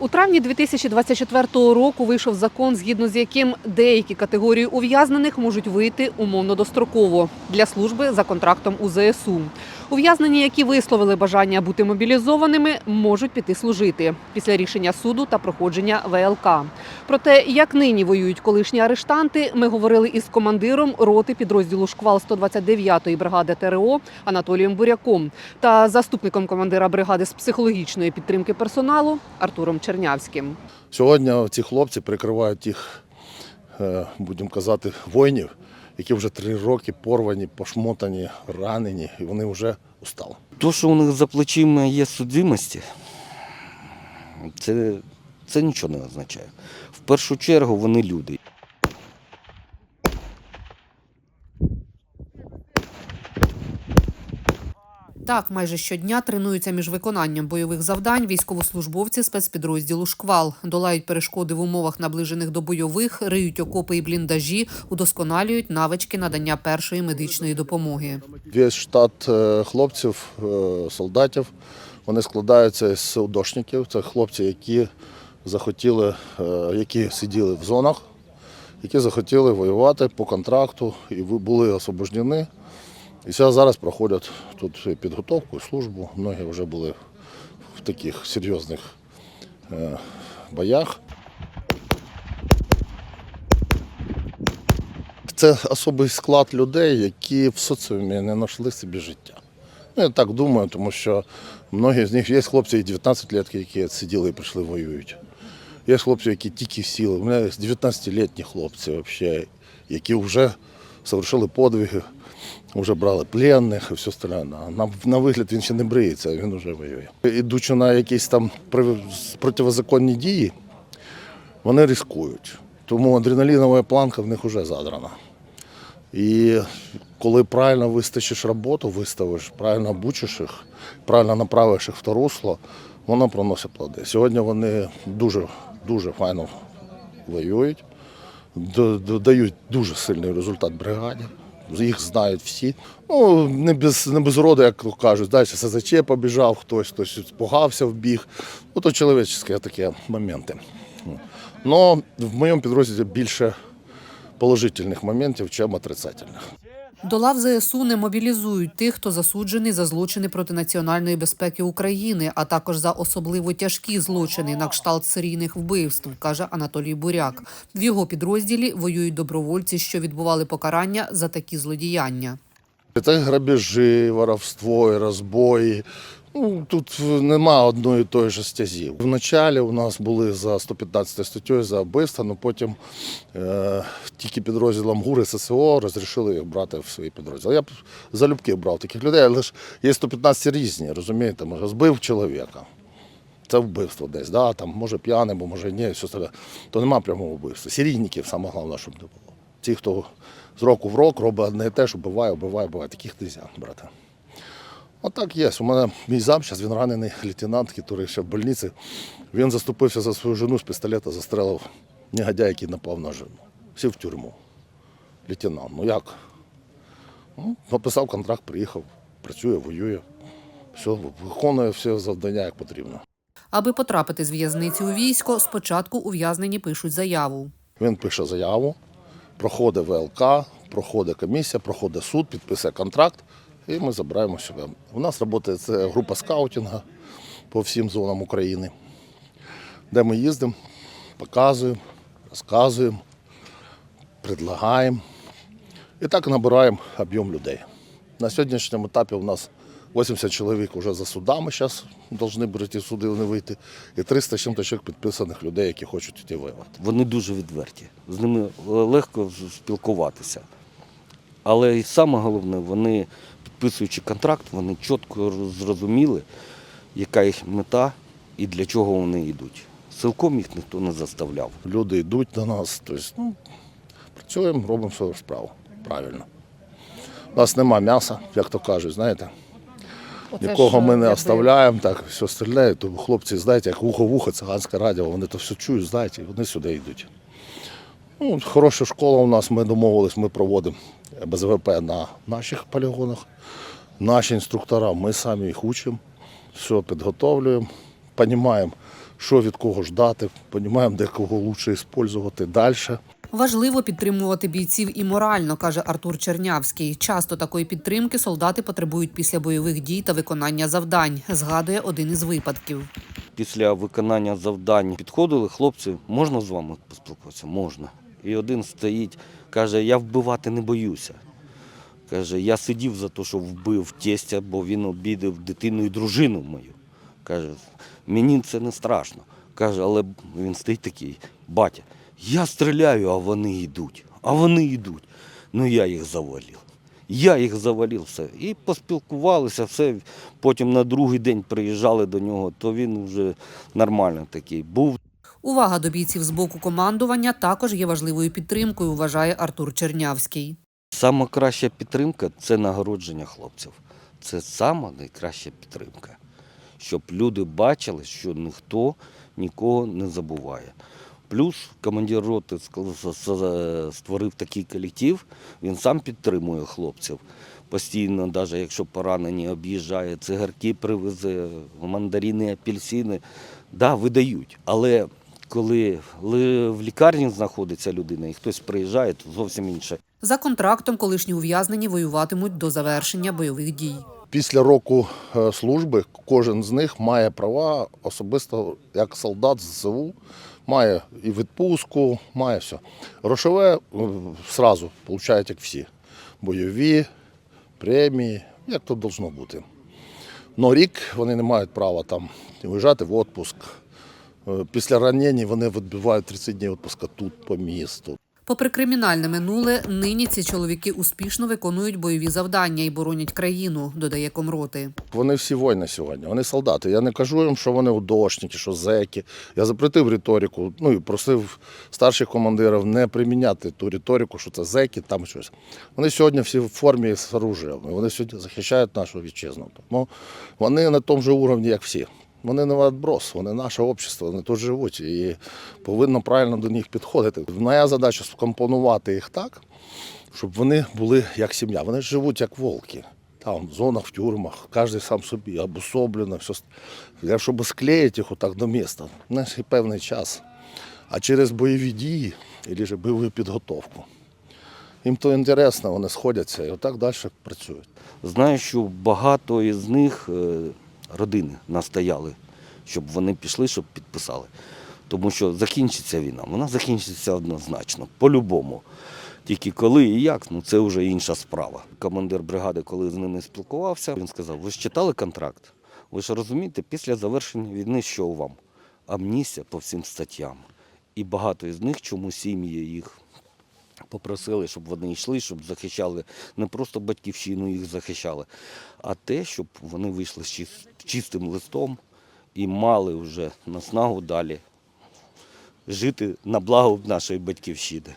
У травні 2024 року вийшов закон, згідно з яким деякі категорії ув'язнених можуть вийти умовно достроково для служби за контрактом у ЗСУ. Ув'язнені, які висловили бажання бути мобілізованими, можуть піти служити після рішення суду та проходження ВЛК. Про те, як нині воюють колишні арештанти, ми говорили із командиром роти підрозділу шквал 129-ї бригади ТРО Анатолієм Буряком та заступником командира бригади з психологічної підтримки персоналу Артуром Чернявським. Сьогодні ці хлопці прикривають тих, е, будемо казати, воїнів, які вже три роки порвані, пошмотані, ранені, і вони вже устали. То, що у них за плечима є судимості, це, це нічого не означає. В першу чергу вони люди. Так, майже щодня тренуються між виконанням бойових завдань військовослужбовці спецпідрозділу Шквал долають перешкоди в умовах наближених до бойових, риють окопи і бліндажі, удосконалюють навички надання першої медичної допомоги. Весь штат е, хлопців, е, солдатів, вони складаються з удошників. Це хлопці, які захотіли, е, які сиділи в зонах, які захотіли воювати по контракту і були освобождені. І зараз- зараз проходять тут підготовку, службу. Многі вже були в таких серйозних е, боях. Це особий склад людей, які в соціумі не знайшли собі життя. Ну, я так думаю, тому що многі з них є хлопці і 19 років, які сиділи і прийшли воюють. Є хлопці, які тільки сіли. У мене є 19-літні хлопці, вообще, які вже совершили подвиги, вже брали пленних і все остальне. На, на, вигляд він ще не бриється, він вже воює. Ідучи на якісь там противозаконні дії, вони ризикують. Тому адреналінова планка в них вже задрана. І коли правильно вистачиш роботу, виставиш, правильно обучиш їх, правильно направиш їх в то русло, воно проносить плоди. Сьогодні вони дуже, дуже файно воюють, дають дуже сильний результат бригаді. Їх знають всі. Ну, не без, не без роду, як кажуть, далі СЗЧ побіжав, хтось, хтось спугався в біг. Ну, то чоловічські такі моменти. Ну, в моєму підрозділі більше положительних моментів, ніж отрицательних. До лав ЗСУ не мобілізують тих, хто засуджений за злочини проти національної безпеки України, а також за особливо тяжкі злочини на кшталт серійних вбивств, каже Анатолій Буряк. В його підрозділі воюють добровольці, що відбували покарання за такі злодіяння. Це грабежі, воровство, розбої. Ну, тут нема одної і тої ж стязі. Вначалі у нас були за 115 статтею за вбивство, але потім е, тільки підрозділом ГУР і ССО розрішили їх брати в свої підрозділи. Я б залюбки брав таких людей, але ж є 115 різні, розумієте, може, збив чоловіка. Це вбивство десь, да? там, може бо може ні, все остальне. то нема прямого вбивства. Серійників саме головне, щоб не було. Ті, хто з року в рок робить одне те, що вбиває, вбиває, вбиває. Таких не брати. Отак є. У мене мій зам, зараз він ранений лейтенант, який ще в больниці. Він заступився за свою жену з пістолета, застрелив негодяя, який напав на жену. Сів в тюрму. Лейтенант. Ну як? Ну, написав контракт, приїхав, працює, воює. Все, виконує все завдання, як потрібно. Аби потрапити з в'язниці у військо, спочатку ув'язнені пишуть заяву. Він пише заяву, проходить ВЛК, проходить комісія, проходить суд, підписує контракт, і ми забираємо себе. У нас працює група скаутингу по всім зонам України, де ми їздимо, показуємо, розказуємо, предлагаємо. І так набираємо об'єм людей. На сьогоднішньому етапі у нас 80 чоловік вже за судами зараз повинні брати суди, вони вийти, і 300 з чим-то чоловік підписаних людей, які хочуть йти воювати. Вони дуже відверті. З ними легко спілкуватися. Але саме головне, вони, підписуючи контракт, вони чітко зрозуміли, яка їх мета і для чого вони йдуть. Силком їх ніхто не заставляв. люди йдуть до нас. Тобто, ну, працюємо, робимо свою справу. Правильно. У нас нема м'яса, як то кажуть, знаєте. Нікого ми не оставляємо, так, все стріляє. То хлопці, знаєте, як вухо-вухо, циганське радіо, вони то все чують, знаєте, і вони сюди йдуть. Ну, хороша школа у нас, ми домовились, ми проводимо БЗВП на наших полігонах. Наші інструктора, ми самі їх учимо, все підготовлюємо, розуміємо, що від кого ждати, розуміємо, де кого краще використовувати далі. Важливо підтримувати бійців і морально, каже Артур Чернявський. Часто такої підтримки солдати потребують після бойових дій та виконання завдань. Згадує один із випадків. Після виконання завдань підходили хлопці, можна з вами поспілкуватися? Можна. І один стоїть, каже, я вбивати не боюся. Каже, я сидів за те, що вбив тестя, бо він обідав дитину і дружину мою. Каже, мені це не страшно. Каже, але він стоїть такий, батя, я стріляю, а вони йдуть. А вони йдуть. Ну я їх завалив. Я їх завалив все. І поспілкувалися, все. Потім на другий день приїжджали до нього, то він вже нормально такий був. Увага до бійців з боку командування також є важливою підтримкою, вважає Артур Чернявський. Сама краща підтримка це нагородження хлопців. Це сама найкраща підтримка. Щоб люди бачили, що ніхто нікого не забуває. Плюс командир роти створив такий колектив, він сам підтримує хлопців. Постійно, навіть якщо поранені, об'їжджає, цигарки привезе, мандарини, апельсини. Да, видають. Але коли в лікарні знаходиться людина і хтось приїжджає, то зовсім інше. За контрактом колишні ув'язнені воюватимуть до завершення бойових дій. Після року е, служби кожен з них має права особисто як солдат з ЗСУ, має і відпустку, має все. Грошове е, зразу получають як всі. Бойові, премії, як то должно бути. Но рік вони не мають права там виїжджати в відпуск. Е, Після ранень вони відбувають 30 днів відпуска тут по місту. Попри кримінальне минуле, нині ці чоловіки успішно виконують бойові завдання і боронять країну, додає комроти. Вони всі воїни сьогодні, вони солдати. Я не кажу їм, що вони удошники, що зеки. Я запретив риторику, ну і просив старших командирів не приміняти ту риторику, що це зеки, там щось. Вони сьогодні всі в формі з оружієм, вони сьогодні захищають нашу вітчизну. Тому вони на тому ж уровні, як всі. Вони не відброс, вони наше общество, вони тут живуть і повинно правильно до них підходити. Моя задача скомпонувати їх так, щоб вони були як сім'я. Вони живуть як волки. Там в зонах, в тюрмах, кожен сам собі обособлено, все. Для щоб склеїти їх отак до міста, у є певний час. А через бойові дії або бойову підготовку. Їм то інтересно, вони сходяться і отак далі працюють. Знаю, що багато із них е, родини настояли, щоб вони пішли, щоб підписали. Тому що закінчиться війна, вона закінчиться однозначно, по-любому. Тільки коли і як, ну це вже інша справа. Командир бригади, коли з ними спілкувався, він сказав: ви ж читали контракт? Ви ж розумієте, після завершення війни що вам? Амністія по всім статтям. І багато із них, чому сім'ї їх попросили, щоб вони йшли, щоб захищали не просто батьківщину їх захищали, а те, щоб вони вийшли з чистим листом і мали вже наснагу далі жити на благо нашої батьківщини.